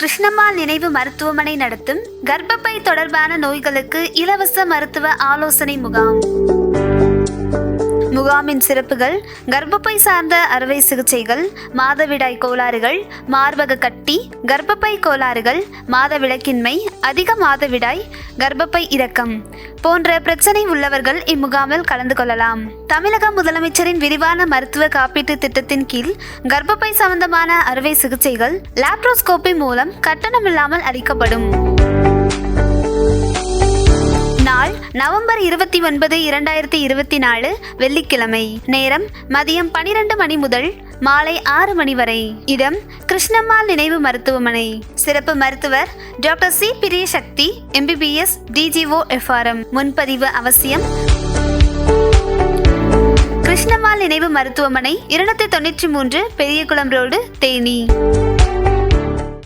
கிருஷ்ணம்மாள் நினைவு மருத்துவமனை நடத்தும் கர்ப்பப்பை தொடர்பான நோய்களுக்கு இலவச மருத்துவ ஆலோசனை முகாம். முகாமின் சிறப்புகள் கர்ப்பப்பை சார்ந்த அறுவை சிகிச்சைகள் மாதவிடாய் கோளாறுகள் மார்பக கட்டி கர்ப்பப்பை கோளாறுகள் மாதவிளக்கின்மை அதிக மாதவிடாய் கர்ப்பப்பை இறக்கம் போன்ற பிரச்சனை உள்ளவர்கள் இம்முகாமில் கலந்து கொள்ளலாம். தமிழக முதலமைச்சரின் விரிவான மருத்துவ காப்பீட்டு திட்டத்தின் கீழ் கர்ப்பப்பை சம்பந்தமான அறுவை சிகிச்சைகள் லாப்ரோஸ்கோப்பி மூலம் கட்டணமில்லாமல் அளிக்கப்படும். நவம்பர் இருபத்தி ஒன்பது இரண்டாயிரத்தி இருபத்தி நாலு வெள்ளிக்கிழமை. நேரம் மதியம் பனிரெண்டு மணி முதல் மாலை ஆறு மணி வரை. இடம் கிருஷ்ணம்மாள் நினைவு மருத்துவமனை. சிறப்பு மருத்துவர் டாக்டர் சி பிரிய சக்தி எம்பிபிஎஸ் டிஜிஓ எஃப்ஆர்எம் முன்பதிவு அவசியம். கிருஷ்ணம்மாள் நினைவு மருத்துவமனை இருநூத்தி தொண்ணூற்றி மூன்று பெரியகுளம் ரோடு தேனி.